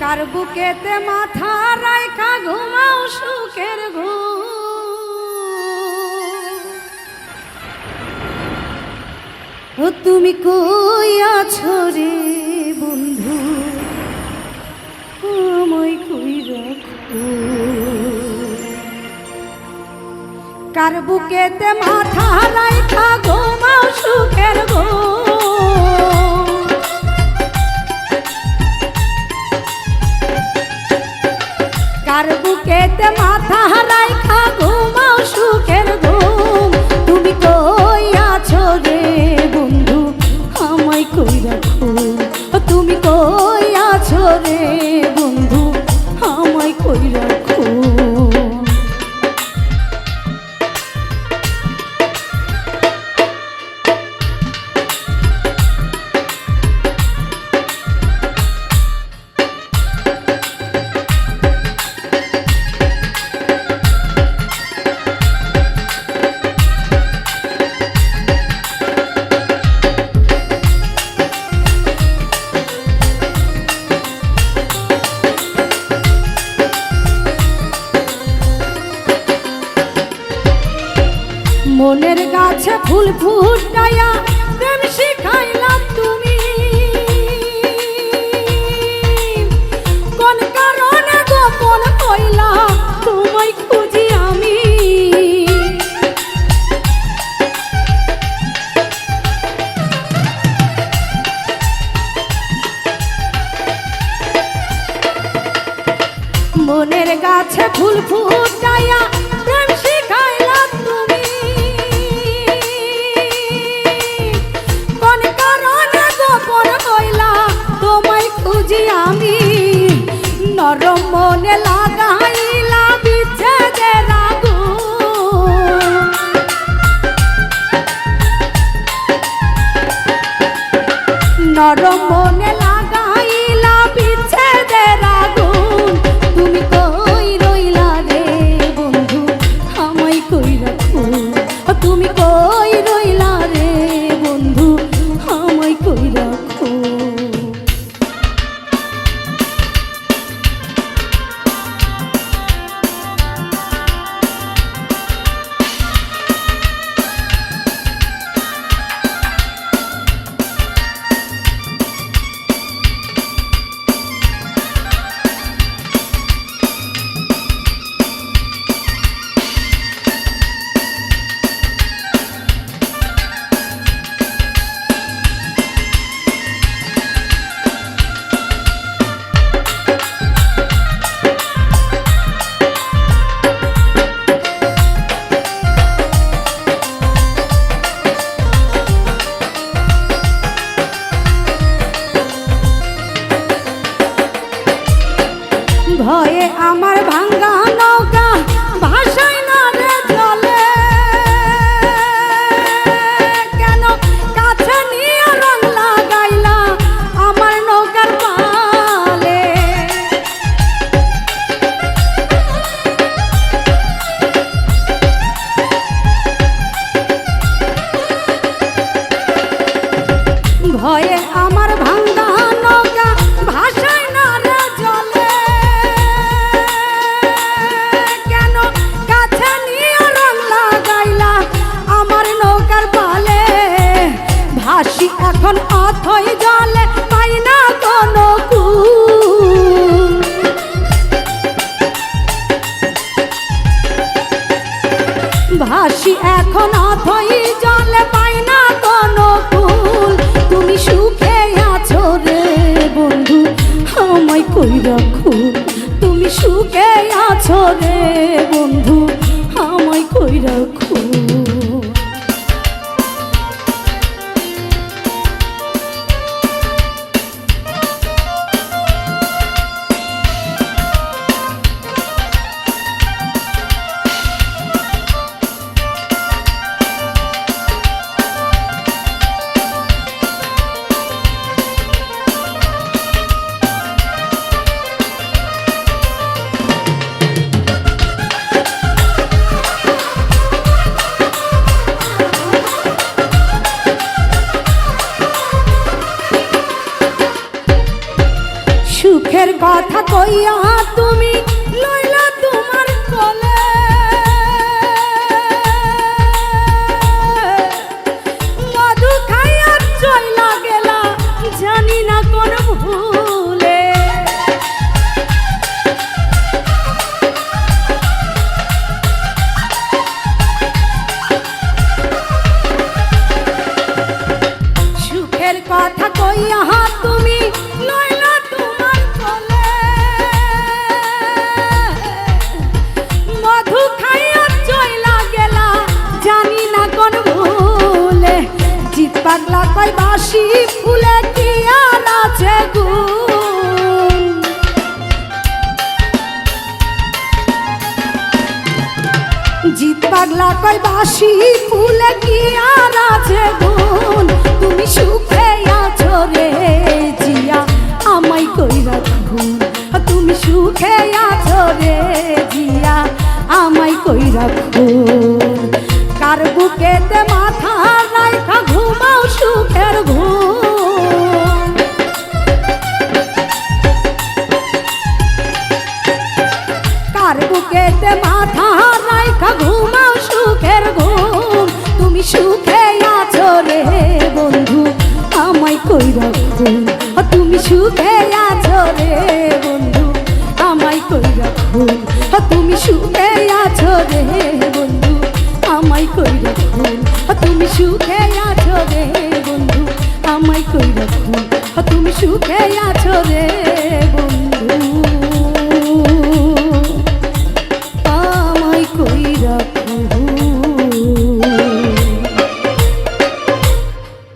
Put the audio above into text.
কার বুকেতে মাথা রাইখা ঘুমাও সুখের ঘুম। তুমি কই আছো রে বন্ধু? আমায় কই রাখো কার বুকেতে মাথা রাইখা ফুল ফুটাইয়া প্রেম শিখাইলাম তুমি। কোন কারণে গোপন হইলা তোমায় খুঁজি আমি। মনের গাছে ফুল ফুটাইয়া নরম মনে লাগাইলা বিচ্ছেদের ভয়ে আমার ভাঙ্গা নৌকা ভাষায় না কেন কাছে নিয়ে রং লাগাইলা আমার নৌকার পালে? ভাসি এখন অথই জলে, পাই না ভাসি এখন অথই জলে, পাই রাখো তুমি সুখে আছো রে। সুখের কথা কইয়া তুমি লইলা তোমার কোলে। মধু খাইয়া চইলা গেলা, জানি না কোন ভুলে। সুখের কথা কইয়া কই বাসি ফুলে কি আর আছে গুণ? জিত পাগলা কয় বাসি ফুলে কি আর আছে গুণ? তুমি সুখে আছো রে জিয়া, আমায় কই রাখুন তুমি সুখে আছো রে জিয়া, আমায় কই রাখুন কার বুকেতে মাথা রাইখা ঘুমাও সুখের ঘুম। কার বুকেতে মাথা রাইখা ঘুমাও সুখের ঘুম। তুমি সুখে আছো রে বন্ধু, আমায় কই রাখুন তুমি সুখে আছো রে বন্ধু, আমায় কই রাখুন তুমি সুখে আছো রে বন্ধু। আমায় কইরা খুন তুমি সুখে আছো রে বন্ধু, আমায় কইরা খুন তুমি সুখে আছো রে বন্ধু।